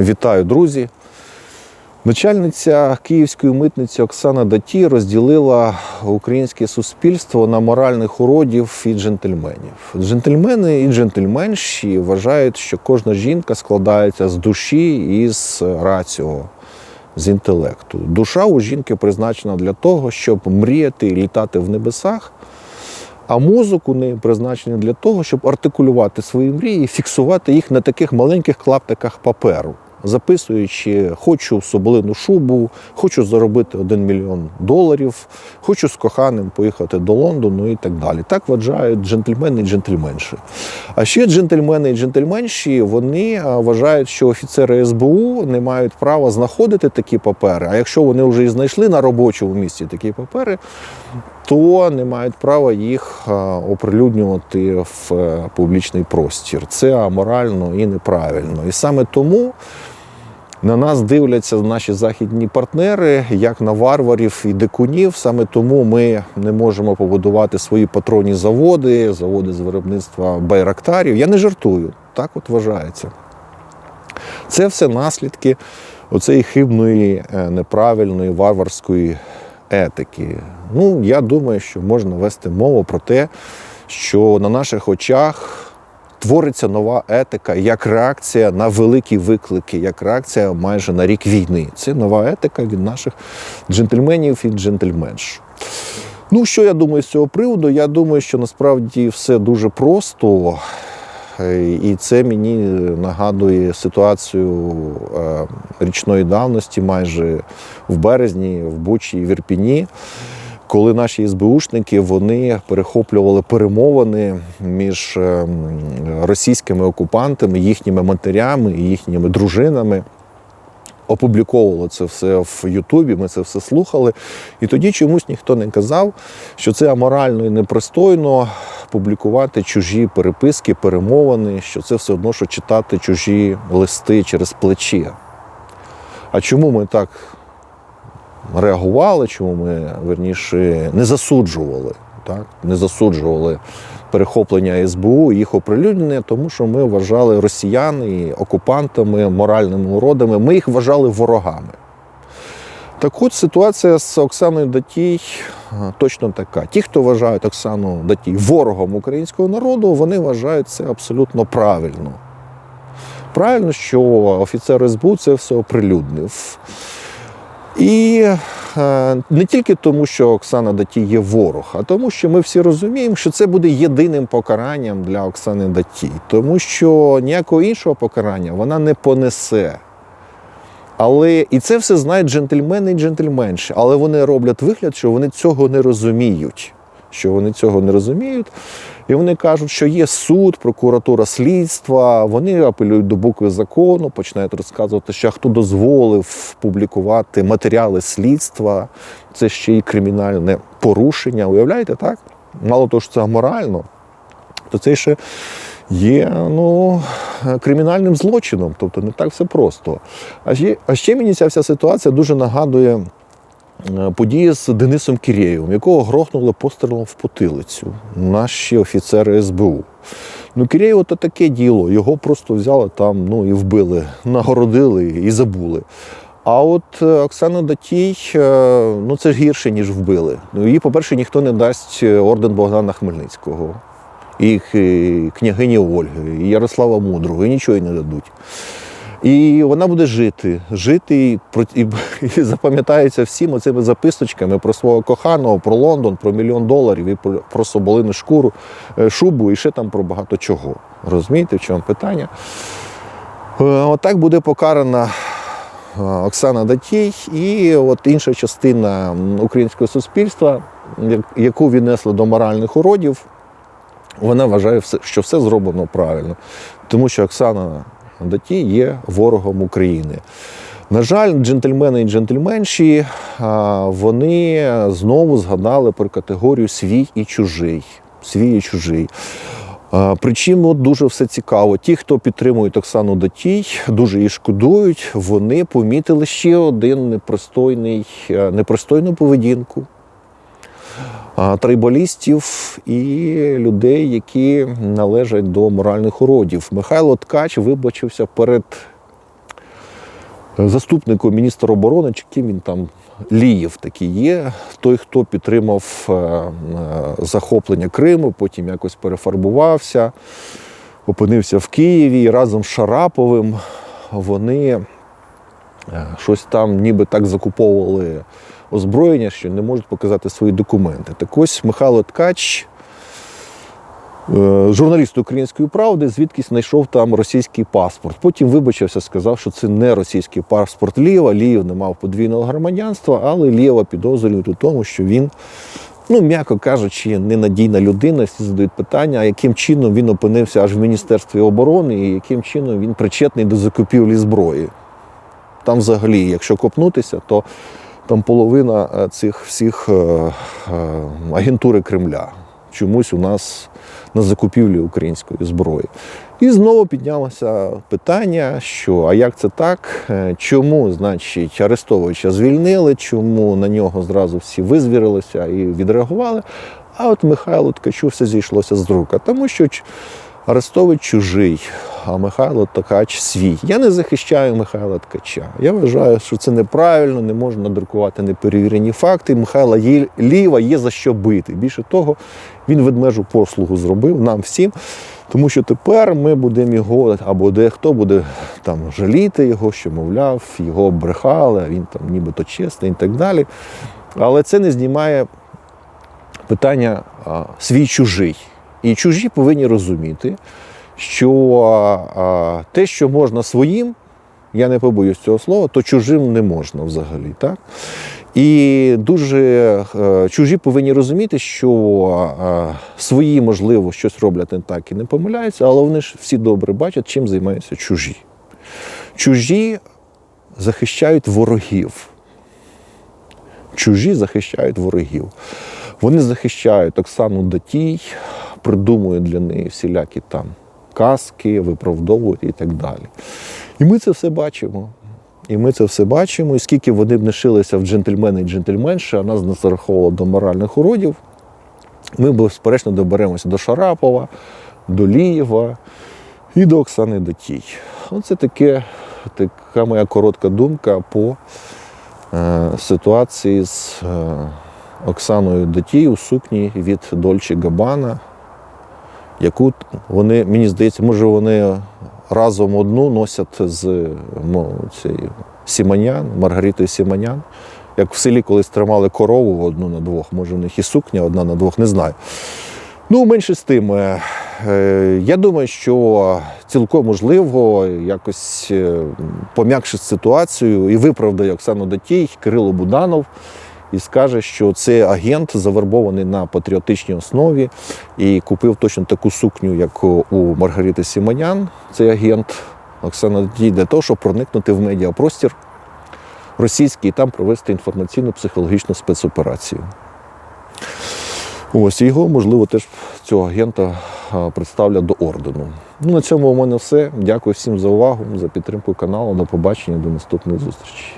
Вітаю, друзі! Начальниця київської митниці Оксана Даті розділила українське суспільство на моральних уродів і джентльменів. Джентльмени і джентльменші вважають, що кожна жінка складається з душі і з раціо, з інтелекту. Душа у жінки призначена для того, щоб мріяти і літати в небесах. А мозок у неї призначений для того, щоб артикулювати свої мрії і фіксувати їх на таких маленьких клаптиках паперу, записуючи хочу соболину шубу, хочу заробити 1 мільйон доларів, хочу з коханим поїхати до Лондону і так далі. Так вважають джентльмени і джентльменші. А ще джентльмени і джентльменші вони вважають, що офіцери СБУ не мають права знаходити такі папери. А якщо вони вже і знайшли на робочому місці такі папери, то не мають права їх оприлюднювати в е, публічний простір. Це аморально і неправильно. І саме тому на нас дивляться наші західні партнери як на варварів і дикунів. Саме тому ми не можемо побудувати свої патронні заводи, заводи з виробництва байрактарів. Я не жартую, так от вважається. Це все наслідки оцеї хибної, е, неправильної, варварської етики. Ну, я думаю, що можна вести мову про те, що на наших очах твориться нова етика як реакція на великі виклики, як реакція майже на рік війни. Це нова етика від наших джентльменів і джентльменш. Ну, що я думаю з цього приводу? Я думаю, що насправді все дуже просто. І це мені нагадує ситуацію е, річної давності, майже в березні, в Бучі і в Ірпіні, коли наші СБУшники вони перехоплювали перемовини між е, російськими окупантами, їхніми матерями і їхніми дружинами. Опубліковувало це все в Ютубі, ми це все слухали. І тоді чомусь ніхто не казав, що це аморально і непристойно публікувати чужі переписки, перемовини, що це все одно, що читати чужі листи через плечі. А чому ми так реагували, чому ми верніше не засуджували, так? не засуджували перехоплення СБУ, їх оприлюднення, тому що ми вважали росіян і окупантами, моральними уродами, ми їх вважали ворогами. Так от ситуація з Оксаною Датій точно така. Ті, хто вважають Оксану Датій ворогом українського народу, вони вважають це абсолютно правильно. Правильно, що офіцер СБУ це все оприлюднив. І е, не тільки тому, що Оксана Даті є ворог, а тому, що ми всі розуміємо, що це буде єдиним покаранням для Оксани Датій, тому що ніякого іншого покарання вона не понесе. Але і це все знають джентльмени і джентльменші, але вони роблять вигляд, що вони цього не розуміють. Що вони цього не розуміють, і вони кажуть, що є суд, прокуратура слідства. Вони апелюють до букви закону, починають розказувати, що хто дозволив публікувати матеріали слідства, це ще й кримінальне порушення. Уявляєте, так? Мало того, що це аморально, то це ще є ну, кримінальним злочином. Тобто не так все просто. А ще, а ще мені ця вся ситуація дуже нагадує е, події з Денисом Кірєєвим, якого грохнули пострілом в потилицю наші офіцери СБУ. Ну, Кірєєв то таке діло, його просто взяли там ну, і вбили, нагородили і забули. А от е, Оксана Датій, е, ну це ж гірше, ніж вбили. Ну, їй, по-перше, ніхто не дасть орден Богдана Хмельницького і княгині Ольги, і Ярослава Мудрого, і нічого їй не дадуть. І вона буде жити, жити і, і, і запам'ятається всім оцими записочками про свого коханого, про Лондон, про мільйон доларів і про, про соболину шкуру, е, шубу, і ще там про багато чого. Розумієте, в чому питання? Е, Отак буде покарана е, Оксана Датій і от інша частина українського суспільства, яку віднесли до моральних уродів, вона вважає, що все зроблено правильно, тому що Оксана Датій є ворогом України. На жаль, джентльмени і джентльменші вони знову згадали про категорію свій і чужий. Свій і чужий. Причому дуже все цікаво. Ті, хто підтримують Оксану Датій, дуже її шкодують. Вони помітили ще один непристойний, непристойну поведінку а, і людей, які належать до моральних уродів. Михайло Ткач вибачився перед заступником міністра оборони, чи ким він там Лієв такий є, той, хто підтримав е, е, захоплення Криму, потім якось перефарбувався, опинився в Києві. І разом з Шараповим вони е, щось там ніби так закуповували озброєння, що не можуть показати свої документи. Так ось Михайло Ткач, е, журналіст української правди, звідкись знайшов там російський паспорт. Потім вибачився, сказав, що це не російський паспорт Лієва. Лієв не мав подвійного громадянства, але Лієва підозрюють у тому, що він, ну, м'яко кажучи, ненадійна людина. Всі задають питання, яким чином він опинився аж в Міністерстві оборони і яким чином він причетний до закупівлі зброї. Там взагалі, якщо копнутися, то там половина е, цих всіх е, е, агентури Кремля чомусь у нас на закупівлі української зброї. І знову піднялося питання, що а як це так? Чому, значить, Арестовича звільнили, чому на нього зразу всі визвірилися і відреагували? А от Михайло Ткачу все зійшлося з рук. А Тому що Арестович чужий, а Михайло Ткач свій. Я не захищаю Михайла Ткача. Я вважаю, що це неправильно, не можна надрукувати неперевірені факти. Михайла Є- Ліва є за що бити. Більше того, він ведмежу послугу зробив нам всім. Тому що тепер ми будемо його, або дехто буде там жаліти його, що, мовляв, його брехали, він там нібито чесний і так далі. Але це не знімає питання свій чужий. І чужі повинні розуміти, що те, що можна своїм, я не побоюсь цього слова, то чужим не можна взагалі. Так? І дуже е, чужі повинні розуміти, що свої, можливо, щось роблять не так і не помиляються, але вони ж всі добре бачать, чим займаються чужі. Чужі захищають ворогів. Чужі захищають ворогів. Вони захищають Оксану Датій, придумують для неї всілякі там казки, виправдовують і так далі. І ми це все бачимо. І ми це все бачимо. І скільки вони б не шилися в джентльмени і джентльменші, а нас не зараховувало до моральних уродів, ми безперечно доберемося до Шарапова, до Лієва і до Оксани Датій. Оце таке, така моя коротка думка по е, ситуації з е, Оксаною Датій у сукні від Дольче Габана, яку вони, мені здається, може вони разом одну носять з ну, цією Сіманян, Маргаритою Сіманян. Як в селі колись тримали корову одну на двох, може в них і сукня одна на двох, не знаю. Ну, менше з тим, е, е, я думаю, що цілком можливо якось е, пом'якшить ситуацію і виправдає Оксану Датій, Кирило Буданов і скаже, що це агент завербований на патріотичній основі і купив точно таку сукню, як у Маргарити Сімонян. Цей агент Оксана Датій, для того, щоб проникнути в медіапростір російський і там провести інформаційну психологічну спецоперацію. Ось його, можливо, теж цього агента представлять до ордену. Ну, на цьому у мене все. Дякую всім за увагу, за підтримку каналу. До побачення, до наступних зустрічей.